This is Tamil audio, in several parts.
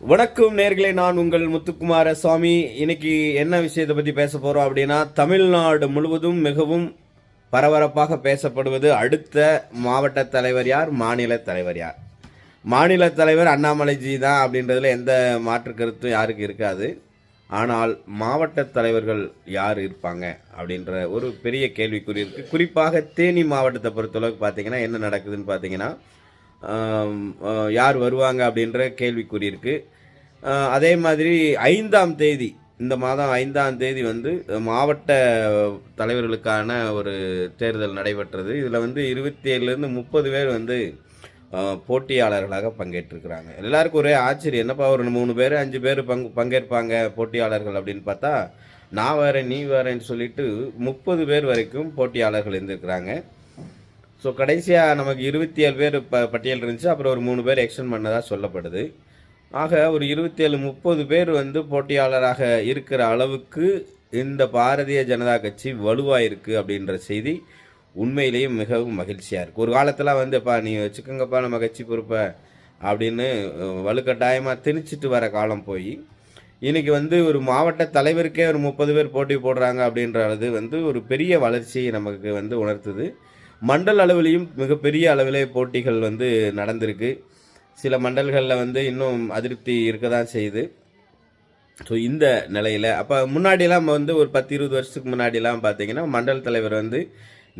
வணக்கம் நேர்களே நான் உங்கள் முத்துக்குமார சுவாமி. இன்னைக்கு என்ன விஷயத்தை பற்றி பேச போகிறோம் அப்படின்னா தமிழ்நாடு முழுவதும் மிகவும் பரபரப்பாக பேசப்படுவது அடுத்த மாவட்ட தலைவர் யார்? மாநில தலைவர் யார்? மாநில தலைவர் அண்ணாமலைஜி தான் அப்படின்றதுல எந்த மாற்று கருத்தும் யாருக்கு இருக்காது. ஆனால் மாவட்ட தலைவர்கள் யார் இருப்பாங்க அப்படின்ற ஒரு பெரிய கேள்விக்குறி இருக்குது குறிப்பாக தேனி மாவட்டத்தை பொறுத்தளவுக்கு பார்த்தீங்கன்னா என்ன நடக்குதுன்னு பார்த்தீங்கன்னா யார் வருவாங்க அப்படின்ற கேள்விக்குறி இருக்கு அதே மாதிரி ஐந்தாம் தேதி இந்த மாதம் ஐந்தாம் தேதி வந்து மாவட்ட தலைவர்களுக்கான ஒரு தேர்தல் நடைபெற்றது. இதில் வந்து இருபத்தி ஏழுலேருந்து முப்பது பேர் வந்து போட்டியாளர்களாக பங்கேற்றிருக்கிறாங்க. எல்லாருக்கும் ஒரே ஆச்சரியம். என்னப்பா ஒரு மூணு பேர் அஞ்சு பேர் பங்கு பங்கேற்பாங்க போட்டியாளர்கள் அப்படின்னு பார்த்தா நான் வரேன் நீ வரேன்னு சொல்லிட்டு முப்பது பேர் வரைக்கும் போட்டியாளர்கள் இருந்திருக்கிறாங்க. ஸோ கடைசியாக நமக்கு இருபத்தி ஏழு பேர் ப பட்டியல் இருந்துச்சு. அப்புறம் ஒரு மூணு பேர் எக்ஸ்டெண்ட் பண்ணதாக சொல்லப்படுது. ஆக ஒரு இருபத்தி ஏழு முப்பது பேர் வந்து போட்டியாளராக இருக்கிற அளவுக்கு இந்த பாரதிய ஜனதா கட்சி வலுவாக இருக்குது அப்படின்ற செய்தி உண்மையிலேயே மிகவும் மகிழ்ச்சியாக இருக்குது ஒரு காலத்தில் வந்துப்பா நீ வச்சுக்கோங்கப்பா நம்ம கட்சி பொறுப்பை அப்படின்னு வலுக்கட்டாயமாக திணிச்சிட்டு வர காலம் போய் இன்றைக்கி வந்து ஒரு மாவட்ட தலைவருக்கே ஒரு முப்பது பேர் போட்டி போடுறாங்க அப்படின்றது வந்து ஒரு பெரிய வளர்ச்சியை நமக்கு வந்து உணர்த்துது. மண்டல் அளவிலையும் மிகப்பெரிய அளவிலே போட்டிகள் வந்து நடந்திருக்கு. சில மண்டல்களில் வந்து இன்னும் அதிருப்தி இருக்க தான் செய்யுது. ஸோ இந்த நிலையில் அப்போ முன்னாடிலாம் நம்ம வந்து ஒரு பத்து இருபது வருஷத்துக்கு முன்னாடிலாம் பார்த்தீங்கன்னா மண்டல் தலைவர் வந்து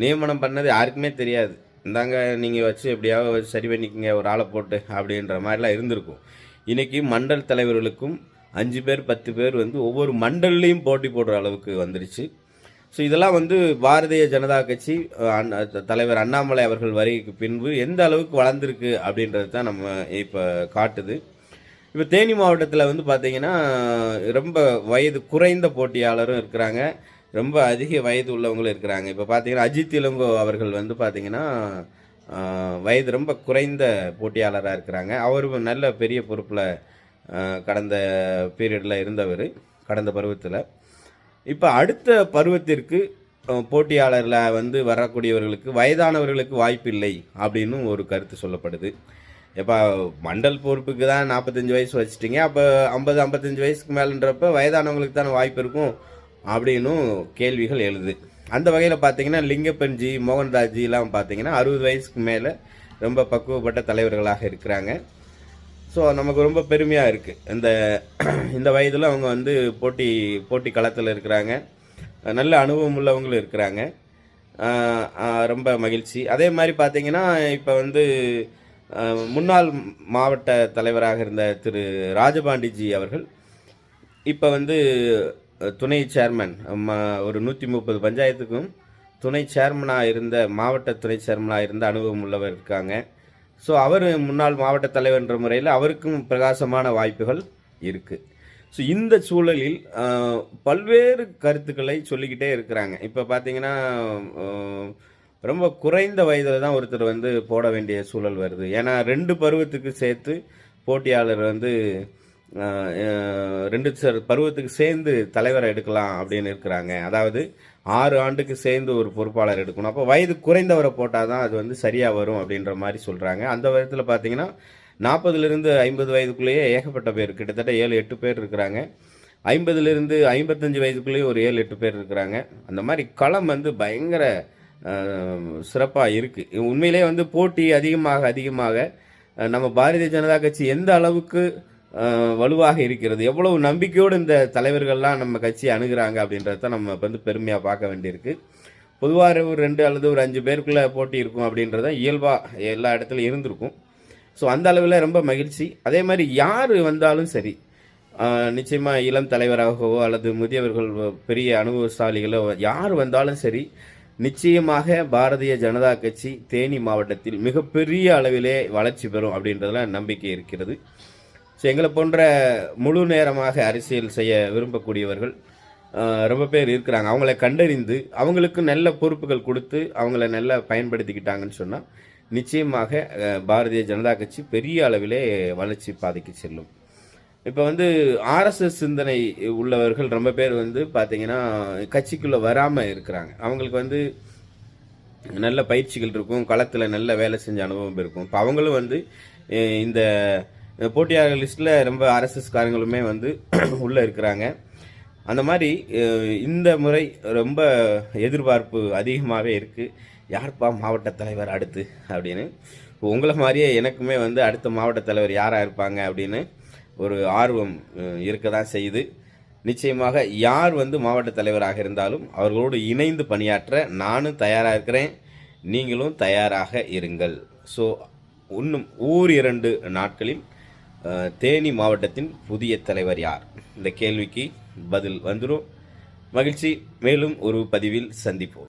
நியமனம் பண்ணது யாருக்குமே தெரியாது. இந்தாங்க நீங்கள் வச்சு எப்படியாவது சரி பண்ணிக்கங்க ஒரு ஆளை போட்டு அப்படின்ற மாதிரிலாம் இருந்திருக்கும். இன்றைக்கி மண்டல் தலைவர்களுக்கும் அஞ்சு பேர் பத்து பேர் வந்து ஒவ்வொரு மண்டல்லையும் போட்டி போடுற அளவுக்கு வந்துருச்சு. ஸோ இதெல்லாம் வந்து பாரதிய ஜனதா கட்சி அண்ணா- த- தலைவர் அண்ணாமலை அவர்கள் வரிக்கு பின்பு எந்த அளவுக்கு வளர்ந்துருக்கு அப்படின்றது தான் நம்ம இப்போ காட்டுது. இப்போ தேனி மாவட்டத்தில் வந்து பார்த்தீங்கன்னா ரொம்ப வயது குறைந்த போட்டியாளரும் இருக்கிறாங்க. ரொம்ப அதிக வயது உள்ளவங்களும் இருக்கிறாங்க. இப்போ பார்த்தீங்கன்னா அஜித் இளங்கோ அவர்கள் வந்து பார்த்தீங்கன்னா வயது ரொம்ப குறைந்த போட்டியாளராக இருக்கிறாங்க. அவரும் நல்ல பெரிய பொறுப்பில் கடந்த பீரியடில் இருந்தவர் கடந்த பருவத்தில். இப்போ அடுத்த பருவத்திற்கு போட்டியாளரில் வந்து வரக்கூடியவர்களுக்கு வயதானவர்களுக்கு வாய்ப்பில்லை அப்படின்னு ஒரு கருத்து சொல்லப்படுது. இப்போ மண்டல் பொறுப்புக்கு தான் நாற்பத்தஞ்சு வயசு வச்சுட்டீங்க. அப்போ ஐம்பது ஐம்பத்தஞ்சு வயசுக்கு மேலன்றப்ப வயதானவங்களுக்கு தானே வாய்ப்பு இருக்கும் அப்படின்னும் கேள்விகள் எழுது. அந்த வகையில் பார்த்தீங்கன்னா லிங்கப்பன்ஜி மோகன்தாஜிலாம் பார்த்தீங்கன்னா அறுபது வயசுக்கு மேலே ரொம்ப பக்குவப்பட்ட தலைவர்களாக இருக்கிறாங்க. ஸோ நமக்கு ரொம்ப பெருமையாக இருக்குது இந்த இந்த வயதில் அவங்க வந்து போட்டி போட்டி களத்தில் இருக்கிறாங்க. நல்ல அனுபவம் உள்ளவங்களும் இருக்கிறாங்க. ரொம்ப மகிழ்ச்சி. அதே மாதிரி பார்த்தீங்கன்னா இப்போ வந்து முன்னாள் மாவட்ட தலைவராக இருந்த திரு ராஜபாண்டிஜி அவர்கள் இப்போ வந்து துணை சேர்மன் ஒரு நூற்றி முப்பது பஞ்சாயத்துக்கும் துணை சேர்மனாக இருந்த மாவட்ட துணை சேர்மனாக இருந்த அனுபவம் உள்ளவர் இருக்காங்க. ஸோ அவர் முன்னாள் மாவட்ட தலைவர்ன்ற முறையில் அவருக்கும் பிரகாசமான வாய்ப்புகள் இருக்குது ஸோ இந்த சூழலில் பல்வேறு கருத்துக்களை சொல்லிக்கிட்டே இருக்கிறாங்க. இப்போ பார்த்தீங்கன்னா ரொம்ப குறைந்த வயதில் தான் ஒருத்தர் வந்து போட வேண்டிய சூழல் வருது. ஏன்னா ரெண்டு பருவத்துக்கு சேர்த்து போட்டியாளர் வந்து ரெண்டு ச- பருவத்துக்கு சேர்ந்து தலைவரை எடுக்கலாம் அப்படின்னு இருக்கிறாங்க. அதாவது ஆறு ஆண்டுக்கு சேர்ந்து ஒரு பொறுப்பாளர் எடுக்கணும். அப்போ வயது குறைந்தவரை போட்டால் தான் அது வந்து சரியாக வரும் அப்படின்ற மாதிரி சொல்கிறாங்க அந்த விதத்தில் பார்த்தீங்கன்னா நாற்பதுலேருந்து ஐம்பது வயதுக்குள்ளேயே ஏகப்பட்ட பேர் கிட்டத்தட்ட ஏழு எட்டு பேர் இருக்கிறாங்க. ஐம்பதுலேருந்து ஐம்பத்தஞ்சு வயதுக்குள்ளேயே ஒரு ஏழு எட்டு பேர் இருக்கிறாங்க. அந்த மாதிரி களம் வந்து பயங்கர சிறப்பாக இருக்குது உண்மையிலே வந்து போட்டி அதிகமாக அதிகமாக நம்ம பாரதிய ஜனதா கட்சி எந்த அளவுக்கு வலுவாக இருக்கிறது. எவ்வளவு நம்பிக்கையோடு இந்த தலைவர்கள்லாம் நம்ம கட்சியை அணுகிறாங்க அப்படின்றத நம்ம வந்து பெருமையாக பார்க்க வேண்டியிருக்கு. பொதுவாக ஒரு ரெண்டு அல்லது ஒரு அஞ்சு பேருக்குள்ளே போட்டி இருக்கும் அப்படின்றத இயல்பாக எல்லா இடத்துலையும் இருந்திருக்கும். ஸோ அந்த அளவில் ரொம்ப மகிழ்ச்சி. அதே மாதிரி யார் வந்தாலும் சரி நிச்சயமாக இளம் தலைவராகவோ அல்லது முதியவர்கள் பெரிய அனுபவசாலிகளோ யார் வந்தாலும் சரி நிச்சயமாக பாரதிய ஜனதா கட்சி தேனி மாவட்டத்தில் மிகப்பெரிய அளவிலே வளர்ச்சி பெறும் அப்படின்றதுல நம்பிக்கை இருக்கிறது. ஸோ எங்களை போன்ற முழு நேரமாக அரசியல் செய்ய விரும்பக்கூடியவர்கள் ரொம்ப பேர் இருக்கிறாங்க. அவங்கள கண்டறிந்து அவங்களுக்கு நல்ல பொறுப்புகள் கொடுத்து அவங்கள நல்லா பயன்படுத்திக்கிட்டாங்கன்னு சொன்னால் நிச்சயமாக பாரதிய ஜனதா கட்சி பெரிய அளவிலே வளர்ச்சி பாதைக்கு செல்லும். இப்போ வந்து ஆர்எஸ்எஸ் சிந்தனை உள்ளவர்கள் ரொம்ப பேர் வந்து பார்த்தீங்கன்னா கட்சிக்குள்ளே வராமல் இருக்கிறாங்க. அவங்களுக்கு வந்து நல்ல பயிற்சிகள் இருக்கும் களத்தில் நல்ல வேலை செஞ்ச அனுபவம் இருக்கும். இப்போ அவங்களும் வந்து இந்த போட்டியாளர் லிஸ்ட்டில் ரொம்ப ஆர்எஸ்எஸ்காரங்களுமே வந்து உள்ளே இருக்கிறாங்க. அந்த மாதிரி இந்த முறை ரொம்ப எதிர்பார்ப்பு அதிகமாகவே இருக்குது யார்ப்பா மாவட்ட தலைவர் அடுத்து அப்படின்னு. உங்களை மாதிரியே எனக்குமே வந்து அடுத்த மாவட்ட தலைவர் யாராக இருப்பாங்க அப்படின்னு ஒரு ஆர்வம் இருக்க தான் செய்யுது. நிச்சயமாக யார் வந்து மாவட்ட தலைவராக இருந்தாலும் அவர்களோடு இணைந்து பணியாற்ற நானும் தயாராக இருக்கிறேன். நீங்களும் தயாராக இருங்கள். ஸோ இன்னும் ஊர் இரண்டு நாட்களில் தேனி மாவட்டத்தின் புதிய தலைவர் யார்? இந்த கேள்விக்கு பதில் வந்துடும் மகிழ்ச்சி. மேலும் ஒரு பதிவில் சந்திப்போம்.